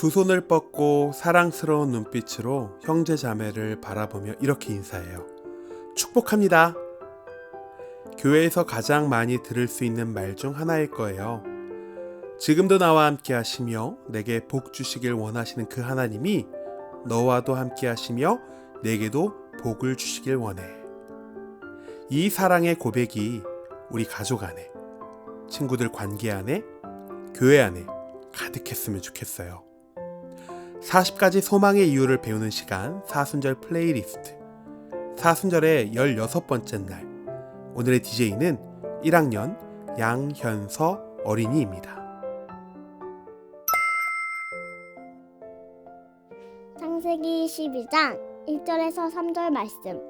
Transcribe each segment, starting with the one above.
두 손을 뻗고 사랑스러운 눈빛으로 형제 자매를 바라보며 이렇게 인사해요. 축복합니다. 교회에서 가장 많이 들을 수 있는 말 중 하나일 거예요. 지금도 나와 함께 하시며 내게 복 주시길 원하시는 그 하나님이 너와도 함께 하시며 내게도 복을 주시길 원해. 이 사랑의 고백이 우리 가족 안에, 친구들 관계 안에, 교회 안에 가득했으면 좋겠어요. 40가지 소망의 이유를 배우는 시간 사순절 플레이리스트. 사순절의 16번째 날. 오늘의 DJ는 1학년 양현서 어린이입니다. 창세기 12장 1절에서 3절 말씀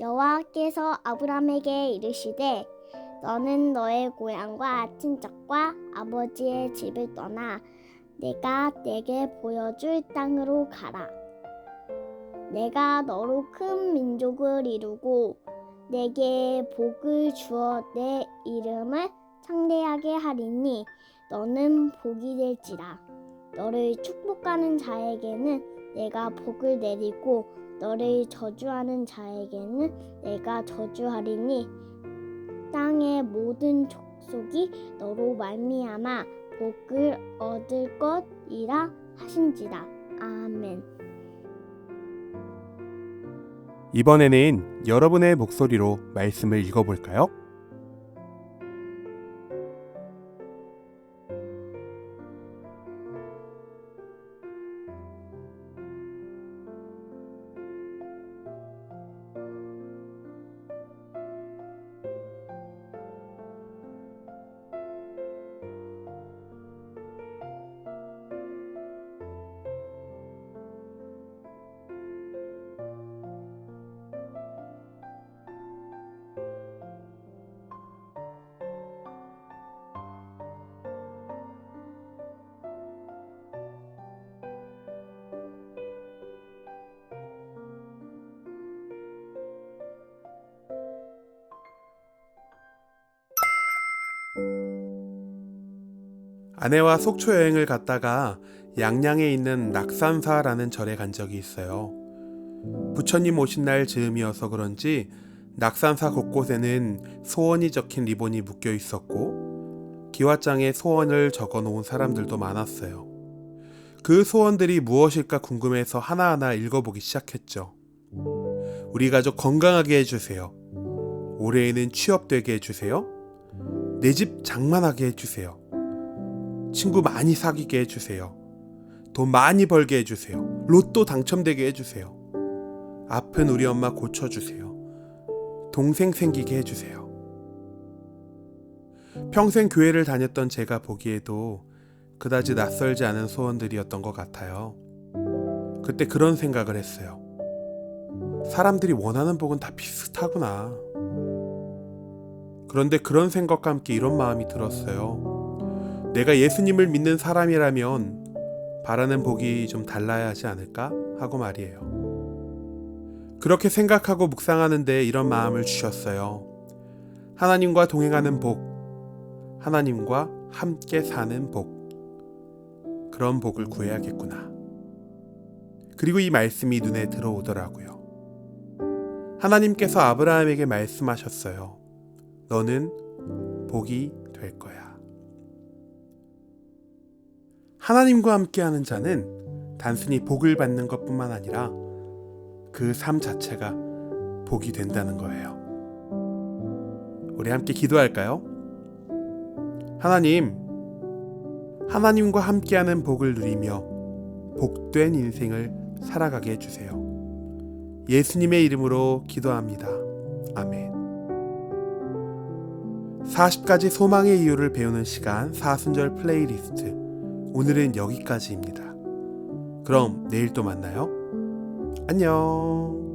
여호와께서 아브람에게 이르시되 너는 너의 고향과 친척과 아버지의 집을 떠나 내가 내게 보여줄 땅으로 가라. 내가 너로 큰 민족을 이루고 내게 복을 주어 내 이름을 창대하게 하리니 너는 복이 될지라. 너를 축복하는 자에게는 내가 복을 내리고 너를 저주하는 자에게는 내가 저주하리니 땅의 모든 족속이 너로 말미암아 복을 얻을 것이라 하신지라 아멘. 이번에는 여러분의 목소리로 말씀을 읽어볼까요? 아내와 속초 여행을 갔다가 양양에 있는 낙산사라는 절에 간 적이 있어요. 부처님 오신 날 즈음이어서 그런지 낙산사 곳곳에는 소원이 적힌 리본이 묶여 있었고 기와장에 소원을 적어 놓은 사람들도 많았어요. 그 소원들이 무엇일까 궁금해서 하나하나 읽어보기 시작했죠. 우리 가족 건강하게 해주세요. 올해에는 취업되게 해주세요. 내 집 장만하게 해주세요. 친구 많이 사귀게 해주세요. 돈 많이 벌게 해주세요. 로또 당첨되게 해주세요. 아픈 우리 엄마 고쳐주세요. 동생 생기게 해주세요. 평생 교회를 다녔던 제가 보기에도 그다지 낯설지 않은 소원들이었던 것 같아요. 그때 그런 생각을 했어요. 사람들이 원하는 복은 다 비슷하구나. 그런데 그런 생각과 함께 이런 마음이 들었어요. 내가 예수님을 믿는 사람이라면 바라는 복이 좀 달라야 하지 않을까 하고 말이에요. 그렇게 생각하고 묵상하는데 이런 마음을 주셨어요. 하나님과 동행하는 복, 하나님과 함께 사는 복. 그런 복을 구해야겠구나. 그리고 이 말씀이 눈에 들어오더라고요. 하나님께서 아브라함에게 말씀하셨어요. 너는 복이 될 거야. 하나님과 함께하는 자는 단순히 복을 받는 것뿐만 아니라 그 삶 자체가 복이 된다는 거예요. 우리 함께 기도할까요? 하나님, 하나님과 함께하는 복을 누리며 복된 인생을 살아가게 해주세요. 예수님의 이름으로 기도합니다. 아멘. 40가지 소망의 이유를 배우는 시간 사순절 플레이리스트. 오늘은 여기까지입니다. 그럼 내일 또 만나요. 안녕.